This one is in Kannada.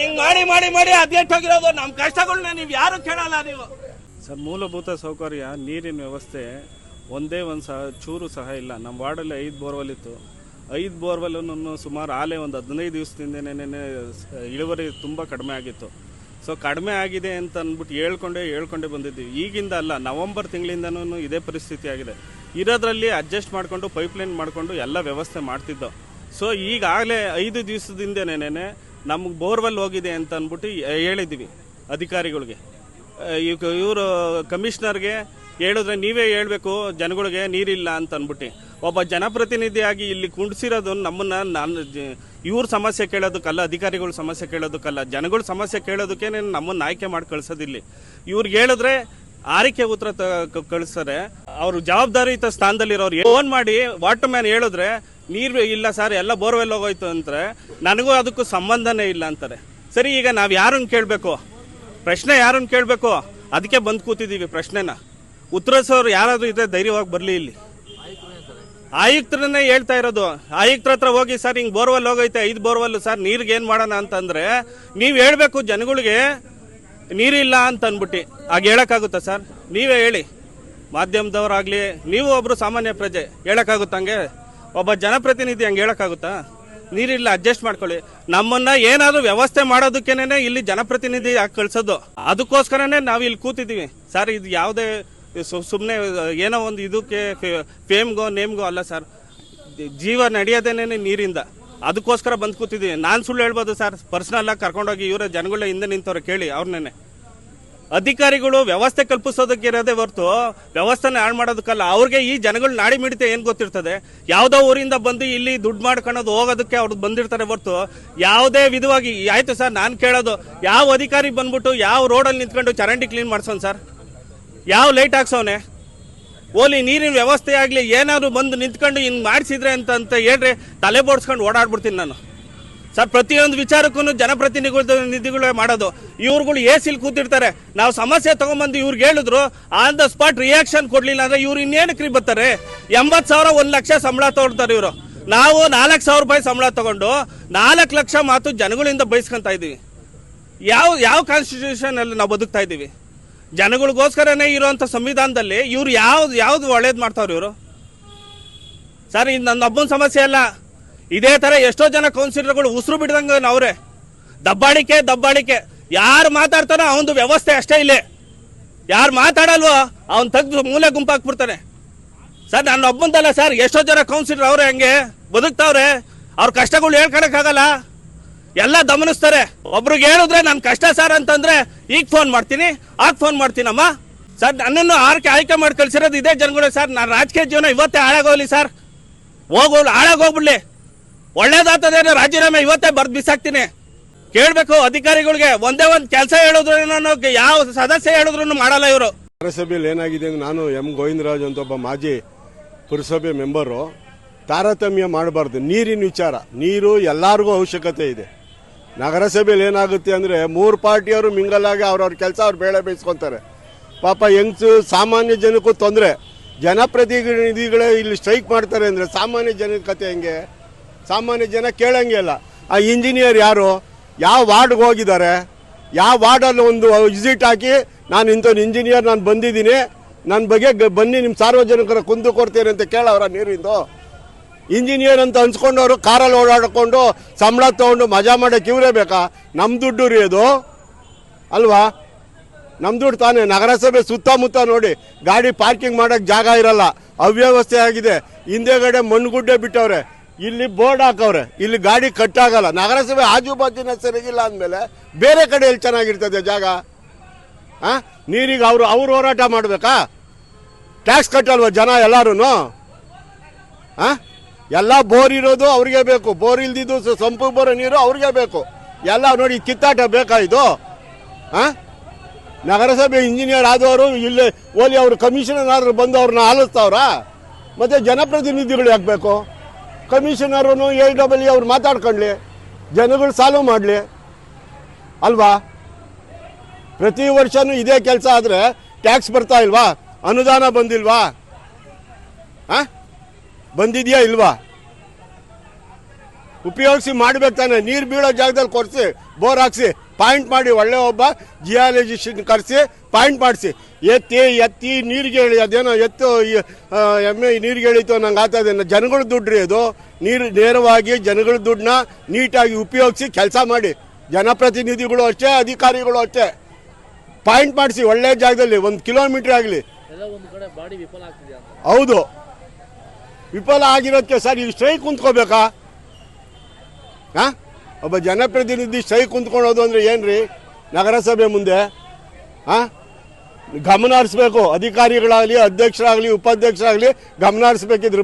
ಹಿಂಗ್ ಮಾಡಿ ಮಾಡಿ ಮಾಡಿ ಅಧ್ಯಕ್ಷ ಹೋಗಿರೋದು ನಮ್ ಕಷ್ಟಗಳನ್ನ ನೀವು ಯಾರು ಕೇಳಲ್ಲ ನೀವು? ಸರ್, ಮೂಲಭೂತ ಸೌಕರ್ಯ, ನೀರಿನ ವ್ಯವಸ್ಥೆ ಒಂದೇ ಒಂದು ಸಹ, ಚೂರು ಸಹ ಇಲ್ಲ. ನಮ್ಮ ವಾರ್ಡಲ್ಲಿ ಐದು ಬೋರ್ವೆಲ್ ಇತ್ತು ಐದು ಬೋರ್ವೆಲ್ ಸುಮಾರು ಆಲೆ ಒಂದು ಹದಿನೈದು ದಿವಸದಿಂದನೇ ಇಳುವರಿ ತುಂಬ ಕಡಿಮೆ ಆಗಿತ್ತು. ಸೊ ಕಡಿಮೆ ಆಗಿದೆ ಅಂತ ಅಂದ್ಬಿಟ್ಟು ಹೇಳ್ಕೊಂಡೇ ಹೇಳ್ಕೊಂಡೆ ಬಂದಿದ್ದೀವಿ. ಈಗಿಂದ ಅಲ್ಲ, ನವಂಬರ್ ತಿಂಗಳಿಂದನೂ ಇದೇ ಪರಿಸ್ಥಿತಿ ಆಗಿದೆ. ಇರೋದ್ರಲ್ಲಿ ಅಡ್ಜಸ್ಟ್ ಮಾಡಿಕೊಂಡು ಪೈಪ್ಲೈನ್ ಮಾಡಿಕೊಂಡು ಎಲ್ಲ ವ್ಯವಸ್ಥೆ ಮಾಡ್ತಿದ್ದೋ. ಸೊ ಈಗಾಗಲೇ ಐದು ದಿವಸದಿಂದನೇ ನಮ್ಗೆ ಬೋರ್ವೆಲ್ ಹೋಗಿದೆ ಅಂತ ಅಂದ್ಬಿಟ್ಟು ಹೇಳಿದ್ದೀವಿ ಅಧಿಕಾರಿಗಳಿಗೆ. ಇವರು ಕಮಿಷನರ್ಗೆ ಹೇಳಿದ್ರೆ ನೀವೇ ಹೇಳ್ಬೇಕು, ಜನಗಳಿಗೆ ನೀರಿಲ್ಲ ಅಂತ ಅಂದ್ಬಿಟ್ಟು. ಒಬ್ಬ ಜನಪ್ರತಿನಿಧಿಯಾಗಿ ಇಲ್ಲಿ ಕುಂಡಿಸಿರೋದು ನಮ್ಮನ್ನ ನಾನು ಇವ್ರ ಸಮಸ್ಯೆ ಕೇಳೋದಕ್ಕಲ್ಲ, ಅಧಿಕಾರಿಗಳ ಸಮಸ್ಯೆ ಕೇಳೋದಕ್ಕಲ್ಲ, ಜನಗಳ ಸಮಸ್ಯೆ ಕೇಳೋದಕ್ಕೆ ನಮ್ಮನ್ನ ಆಯ್ಕೆ ಮಾಡಿ ಕಳ್ಸೋದಿಲ್ಲ. ಇವ್ರಿಗೆ ಹೇಳಿದ್ರೆ ಆರಿಕೆ ಉತ್ತರ ಕಳಿಸ್ತಾರೆ. ಅವರು ಜವಾಬ್ದಾರಿಯುತ ಸ್ಥಾನದಲ್ಲಿರೋರು ಫೋನ್ ಮಾಡಿ ವಾಟರ್ ಮ್ಯಾನ್ ಹೇಳಿದ್ರೆ, ನೀರು ಇಲ್ಲ ಸರ್, ಎಲ್ಲ ಬೋರ್ವೆಲ್ ಹೋಗೋಯ್ತು ಅಂತಾರೆ. ನನಗೂ ಅದಕ್ಕೂ ಸಂಬಂಧನೇ ಇಲ್ಲ ಅಂತಾರೆ. ಸರಿ, ಈಗ ನಾವು ಯಾರನ್ನು ಕೇಳಬೇಕು? ಪ್ರಶ್ನೆ ಯಾರನ್ನು ಕೇಳಬೇಕು? ಅದಕ್ಕೆ ಬಂದು ಕೂತಿದ್ದೀವಿ ಪ್ರಶ್ನೆನ. ಉತ್ತರಿಸೋರು ಯಾರಾದರೂ ಇದೆ ಧೈರ್ಯವಾಗಿ ಬರಲಿ ಇಲ್ಲಿ. ಆಯುಕ್ತರನ್ನೇ ಹೇಳ್ತಾ ಇರೋದು. ಆಯುಕ್ತರ ಹತ್ರ ಹೋಗಿ, ಸರ್, ಹಿಂಗೆ ಬೋರ್ವೆಲ್ ಹೋಗೈತೆ, ಐದು ಬೋರ್ವೆಲ್ ಸರ್, ನೀರಿಗೆ ಏನು ಮಾಡೋಣ ಅಂತಂದ್ರೆ, ನೀವು ಹೇಳಬೇಕು ಜನಗಳಿಗೆ ನೀರಿಲ್ಲ ಅಂತ ಅನ್ಬಿಟ್ಟು ಆಗ ಹೇಳೋಕ್ಕಾಗುತ್ತಾ, ಸರ್? ನೀವೇ ಹೇಳಿ. ಮಾಧ್ಯಮದವರಾಗ್ಲಿ, ನೀವು ಒಬ್ಬರು ಸಾಮಾನ್ಯ ಪ್ರಜೆ ಹೇಳೋಕ್ಕಾಗುತ್ತಂಗೆ ಒಬ್ಬ ಜನಪ್ರತಿನಿಧಿ ಹಂಗೆ ಹೇಳಕ್ಕಾಗುತ್ತಾ? ನೀರಿಲ್ಲ ಅಡ್ಜಸ್ಟ್ ಮಾಡ್ಕೊಳ್ಳಿ. ನಮ್ಮನ್ನ ಏನಾದರೂ ವ್ಯವಸ್ಥೆ ಮಾಡೋದಕ್ಕೇನೆ ಇಲ್ಲಿ ಜನಪ್ರತಿನಿಧಿ ಕಳ್ಸೋದು. ಅದಕ್ಕೋಸ್ಕರನೇ ನಾವು ಇಲ್ಲಿ ಕೂತಿದ್ದೀವಿ ಸರ್, ಇದು ಯಾವುದೇ ಸುಮ್ಮನೆ ಏನೋ ಒಂದು ಇದಕ್ಕೆ ಫೇಮ್ಗೋ, ನೇಮ್ಗೋ ಅಲ್ಲ ಸರ್. ಜೀವ ನಡೆಯೋದೇನೆ ನೀರಿಂದ. ಅದಕ್ಕೋಸ್ಕರ ಬಂದು ಕೂತಿದ್ದೀನಿ. ನಾನು ಸುಳ್ಳು ಹೇಳ್ಬೋದು ಸರ್. ಪರ್ಸನಲ್ ಆಗಿ ಕರ್ಕೊಂಡೋಗಿ ಇವರ ಜನಗಳ ಹಿಂದೆ ನಿಂತವ್ರು ಕೇಳಿ ಅವ್ರನ್ನೇ ಅಧಿಕಾರಿಗಳು ವ್ಯವಸ್ಥೆ ಕಲ್ಪಿಸೋದಕ್ಕೆ ಇರೋದೇ ಹೊರತು ವ್ಯವಸ್ಥೆನ ಹಾಳು ಮಾಡೋದಕ್ಕಲ್ಲ. ಅವ್ರಿಗೆ ಈ ಜನಗಳು ನಾಡಿ ಮಿಡಿತೆ ಏನು ಗೊತ್ತಿರ್ತದೆ? ಯಾವುದೋ ಊರಿಂದ ಬಂದು ಇಲ್ಲಿ ದುಡ್ಡು ಮಾಡ್ಕೊಳ್ಳೋದು ಹೋಗೋದಕ್ಕೆ ಅವ್ರು ಬಂದಿರ್ತಾರೆ ಹೊರತು ಯಾವುದೇ ವಿಧವಾಗಿ ಆಯಿತು ಸರ್, ನಾನು ಕೇಳೋದು. ಯಾವ ಅಧಿಕಾರಿ ಬಂದ್ಬಿಟ್ಟು ಯಾವ ರೋಡಲ್ಲಿ ನಿಂತ್ಕೊಂಡು ಚರಂಡಿ ಕ್ಲೀನ್ ಮಾಡ್ಸೋಣ ಸರ್? ಯಾವ ಲೈಟ್ ಹಾಕ್ಸವನೆ? ಓಲಿ ನೀರಿನ ವ್ಯವಸ್ಥೆ ಆಗಲಿ, ಏನಾದರೂ ಬಂದು ನಿಂತ್ಕೊಂಡು ಹಿಂಗೆ ಮಾಡಿಸಿದ್ರೆ ಅಂತ ಅಂತ ಹೇಳ್ರಿ, ತಲೆ ಬೋಡ್ಸ್ಕೊಂಡು ಓಡಾಡ್ಬಿಡ್ತೀನಿ ನಾನು. ಸರ್, ಪ್ರತಿಯೊಂದು ವಿಚಾರಕ್ಕೂ ಜನಪ್ರತಿನಿಧಿಗಳು ನಿಧಿಗಳೇ ಮಾಡೋದು. ಇವ್ರುಗಳು ಎ ಸಿಲ್ ಕೂತಿರ್ತಾರೆ. ನಾವು ಸಮಸ್ಯೆ ತಗೊಂಬಂದು ಇವ್ರಿಗೆ ಹೇಳಿದ್ರು ಆನ್ ದ ಸ್ಪಾಟ್ ರಿಯಾಕ್ಷನ್ ಕೊಡ್ಲಿಲ್ಲ ಅಂದ್ರೆ ಇವ್ರು ಇನ್ನೇನಕ್ರಿ ಬರ್ತಾರೆ? ಎಂಬತ್ತು ಸಾವಿರ ಒಂದು ಲಕ್ಷ ಸಂಬಳ ತಗೊಳ್ತಾರೆ ಇವರು. ನಾವು ನಾಲ್ಕು ಸಾವಿರ ರೂಪಾಯಿ ಸಂಬಳ ತಗೊಂಡು ನಾಲ್ಕು ಲಕ್ಷ ಮಾತು ಜನಗಳಿಂದ ಬಯಸ್ಕೊಂತ ಇದ್ದೀವಿ ಯಾವ ಯಾವ ಕಾನ್ಸ್ಟಿಟ್ಯೂಷನ್ ಅಲ್ಲಿ ನಾವು ಬದುಕ್ತಾ ಇದ್ದೀವಿ ಜನಗಳಿಗೋಸ್ಕರನೇ ಇರುವಂತ ಸಂವಿಧಾನದಲ್ಲಿ ಇವ್ರು ಯಾವ್ದು ಯಾವ್ದು ಒಳ್ಳೇದು ಮಾಡ್ತಾವ್ರಿ ಇವರು? ಸರ್, ಇದು ನನ್ನ ಒಬ್ಬನ ಸಮಸ್ಯೆ ಅಲ್ಲ. ಇದೇ ತರ ಎಷ್ಟೋ ಜನ ಕೌನ್ಸಿಲರ್ಗಳು ಉಸಿರು ಬಿಡ್ದಂಗೆ ಅವರೇ. ದಬ್ಬಾಳಿಕೆ ದಬ್ಬಾಳಿಕೆ. ಯಾರು ಮಾತಾಡ್ತಾನೋ ಅವನದು ವ್ಯವಸ್ಥೆ ಅಷ್ಟೇ ಇಲ್ಲೇ. ಯಾರು ಮಾತಾಡಲ್ವೋ ಅವ್ನು ತೆಗ್ದು ಮೂಲೆ ಗುಂಪಾಕ್ಬಿಡ್ತಾನೆ. ಸರ್, ನನ್ನ ಒಬ್ಬಂದಲ್ಲ ಸರ್, ಎಷ್ಟೋ ಜನ ಕೌನ್ಸಿಲರ್ ಅವ್ರೆ ಹಂಗೆ ಬದುಕ್ತಾವ್ರೆ. ಅವ್ರ ಕಷ್ಟಗಳು ಹೇಳ್ಕೊಳಕ್ಕಾಗಲ್ಲ ಎಲ್ಲ ಗಮನಿಸ್ತಾರೆ ಒಬ್ರಿಗೆ ಹೇಳಿದ್ರೆ ನನ್ ಕಷ್ಟ ಸರ್ ಅಂತಂದ್ರೆ ಈಗ ಫೋನ್ ಮಾಡ್ತೀನಿ, ಆಗ ಫೋನ್ ಮಾಡ್ತೀನಮ್ಮ. ಸರ್, ನನ್ನನ್ನು ಆರ್ಕೆ ಆಯ್ಕೆ ಮಾಡಿ ಕಳ್ಸಿರೋದು ಇದೇ ಜನಗಳು ಸರ್. ನಾನು ರಾಜಕೀಯ ಜೀವನ ಇವತ್ತೇ ಹಾಳಾಗೋಗ್ಲಿ ಸರ್. ಹೋಗೋ ಹಾಳಾಗೋಗ್ಬಿಡ್ಲಿ. ಒಳ್ಳೇದಾಗ್ತದೇನೋ ರಾಜೀನಾಮೆ ಇವತ್ತೇ ಬರ್ದು ಬಿಸಾಕ್ತೀನಿ. ಕೇಳಬೇಕು ಅಧಿಕಾರಿಗಳಿಗೆ. ಒಂದೇ ಒಂದು ಕೆಲಸ ಹೇಳಿದ್ರು ಯಾವ ಸದಸ್ಯ ಹೇಳಿದ್ರು ಮಾಡಲ್ಲ ಇವರು. ಪುರಸಭೆಯಲ್ಲಿ ಏನಾಗಿದೆ ನಾನು ಎಂ. ಗೋವಿಂದರಾಜ್ ಅಂತ ಒಬ್ಬ ಮಾಜಿ ಪುರಸಭೆ ಮೆಂಬರು. ತಾರತಮ್ಯ ಮಾಡಬಾರ್ದು. ನೀರಿನ ವಿಚಾರ. ನೀರು ಎಲ್ಲರಿಗೂ ಅವಶ್ಯಕತೆ ಇದೆ. ನಗರಸಭೆಯಲ್ಲಿ ಏನಾಗುತ್ತೆ ಅಂದರೆ ಮೂರು ಪಾರ್ಟಿಯವರು ಮಿಂಗಲಾಗಿ ಅವ್ರವ್ರ ಕೆಲಸ ಅವ್ರು ಬೇಳೆ ಬೇಯಿಸ್ಕೊತಾರೆ. ಪಾಪ ಹೆಂಗ್ಸು ಸಾಮಾನ್ಯ ಜನಕ್ಕೂ ತೊಂದರೆ. ಜನಪ್ರತಿನಿಧಿಗಳೇ ಇಲ್ಲಿ ಸ್ಟ್ರೈಕ್ ಮಾಡ್ತಾರೆ ಅಂದರೆ ಸಾಮಾನ್ಯ ಜನ ಕತೆ ಹೆಂಗೆ? ಸಾಮಾನ್ಯ ಜನ ಕೇಳಂಗೆ ಇಲ್ಲ ಆ ಇಂಜಿನಿಯರ್ ಯಾರು? ಯಾವ ವಾರ್ಡ್ಗೆ ಹೋಗಿದ್ದಾರೆ? ಯಾವ ವಾರ್ಡಲ್ಲಿ ಒಂದು ವಿಸಿಟ್ ಹಾಕಿ, ನಾನು ಇಂಥ ಇಂಜಿನಿಯರ್, ನಾನು ಬಂದಿದ್ದೀನಿ. ನನ್ನ ಬಗ್ಗೆ ಬನ್ನಿ ನಿಮ್ಮ ಸಾರ್ವಜನಿಕರ ಕುಂದು ಕೊಡ್ತೀರಿ ಅಂತ ಕೇಳವ್ರ ನೀರಿಂದು. ಇಂಜಿನಿಯರ್ ಅಂತ ಅನ್ಸ್ಕೊಂಡವರು ಕಾರಲ್ಲಿ ಓಡಾಡ್ಕೊಂಡು ಸಂಬಳ ತಗೊಂಡು ಮಜಾ ಮಾಡೋಕೆ ಇವರೇ ಬೇಕಾ? ನಮ್ಮ ದುಡ್ಡು ರೀ ಅದು. ಅಲ್ವಾ? ನಮ್ಮ ದುಡ್ಡು ತಾನೇ. ನಗರಸಭೆ ಸುತ್ತಮುತ್ತ ನೋಡಿ, ಗಾಡಿ ಪಾರ್ಕಿಂಗ್ ಮಾಡೋಕೆ ಜಾಗ ಇರಲ್ಲ. ಅವ್ಯವಸ್ಥೆ ಆಗಿದೆ. ಹಿಂದೆಗಡೆ ಮಣ್ಣುಗುಡ್ಡೆ ಬಿಟ್ಟವ್ರೆ. ಇಲ್ಲಿ ಬೋರ್ಡ್ ಹಾಕವ್ರೆ. ಇಲ್ಲಿ ಗಾಡಿ ಕಟ್ಟಾಗಲ್ಲ. ನಗರಸಭೆ ಆಜು ಬಾಜಿನ ಸರಿಗಿಲ್ಲ ಅಂದಮೇಲೆ ಬೇರೆ ಕಡೆಯಲ್ಲಿ ಚೆನ್ನಾಗಿರ್ತದೆ ಜಾಗ? ಹಾಂ ನೀರಿಗೆ ಅವರು, ಅವ್ರು ಹೋರಾಟ ಮಾಡಬೇಕಾ? ಟ್ಯಾಕ್ಸ್ ಕಟ್ಟಲ್ವ ಜನ ಎಲ್ಲರೂ ಆ? ಎಲ್ಲ ಬೋರ್ ಇರೋದು ಅವ್ರಿಗೆ ಬೇಕು. ಬೋರ್ ಇಲ್ದಿದ್ದು ಸಂಪು ಬರೋ ನೀರು ಅವ್ರಿಗೆ ಬೇಕು. ಎಲ್ಲ ನೋಡಿ ಕಿತ್ತಾಟ ಬೇಕಾ ಇದು? ಆ? ನಗರಸಭೆ ಇಂಜಿನಿಯರ್ ಆದವರು ಇಲ್ಲಿ ಓಲಿ ಅವರು ಕಮಿಷನರ್ ಆದ್ರೂ ಬಂದು ಅವ್ರನ್ನ ಆಲಿಸ್ತಾವ್ರ? ಮತ್ತೆ ಜನಪ್ರತಿನಿಧಿಗಳು ಯಾಕೆ ಬೇಕು? ಕಮಿಷನರು ಎ ಡಬಲ್ ಅವ್ರು ಮಾತಾಡ್ಕೊಳ್ಳಿ ಜನಗಳು ಸಾಲ್ವ್ ಮಾಡಲಿ. ಅಲ್ವಾ? ಪ್ರತಿ ವರ್ಷನೂ ಇದೇ ಕೆಲಸ ಆದರೆ ಟ್ಯಾಕ್ಸ್ ಬರ್ತಾ ಇಲ್ವಾ? ಅನುದಾನ ಬಂದಿಲ್ವಾ? ಆ? ಬಂದಿದ್ಯಾ ಇಲ್ವಾ? ಉಪಯೋಗಿಸಿ ಮಾಡ್ಬೇಕು ತಾನೆ. ನೀರು ಬೀಳೋ ಜಾಗದಲ್ಲಿ ಕೊರ್ಸಿ ಬೋರ್ ಹಾಕ್ಸಿ ಪಾಯಿಂಟ್ ಮಾಡಿ ಒಳ್ಳೆ ಒಬ್ಬ ಜಿಯಾಲಜಿಸ್ಟ್ ಕರೆಸಿ ಪಾಯಿಂಟ್ ಮಾಡಿಸಿ. ಎತ್ತಿ ಎತ್ತಿ ನೀರಿಗೆ ಅದೇನೋ ಎತ್ತು ಎಮ್ಮೆ ನೀರಿಗೆ ಎಳಿತು ನಂಗೆ ಆಗ್ತದೆ ಜನಗಳ ದುಡ್ಡು ರೀ ಅದು. ನೀರು ನೇರವಾಗಿ ಜನಗಳ ದುಡ್ಡನ್ನ ನೀಟಾಗಿ ಉಪಯೋಗಿಸಿ ಕೆಲಸ ಮಾಡಿ. ಜನಪ್ರತಿನಿಧಿಗಳು ಅಷ್ಟೇ ಅಧಿಕಾರಿಗಳು ಅಷ್ಟೇ. ಪಾಯಿಂಟ್ ಮಾಡಿಸಿ ಒಳ್ಳೆ ಜಾಗದಲ್ಲಿ ಒಂದು ಕಿಲೋಮೀಟರ್ ಆಗಲಿ. ಹೌದು. ವಿಫಲ ಆಗಿರೋದಕ್ಕೆ ಸರ್ ಈಗ ಸ್ಟ್ರೈಕ್ ಕುಂತ್ಕೋಬೇಕಾ? ಹಾ? ಒಬ್ಬ ಜನಪ್ರತಿನಿಧಿ ಸ್ಟ್ರೈಕ್ ಕುಂತ್ಕೊಳೋದು ಅಂದ್ರೆ ಏನ್ರಿ? ನಗರಸಭೆ ಮುಂದೆ, ಹಾ? ಗಮನ ಹರಿಸ್ಬೇಕು. ಅಧಿಕಾರಿಗಳಾಗಲಿ, ಅಧ್ಯಕ್ಷರಾಗಲಿ, ಉಪಾಧ್ಯಕ್ಷರಾಗಲಿ ಗಮನ ಹರಿಸ್ಬೇಕಿದ್ರ.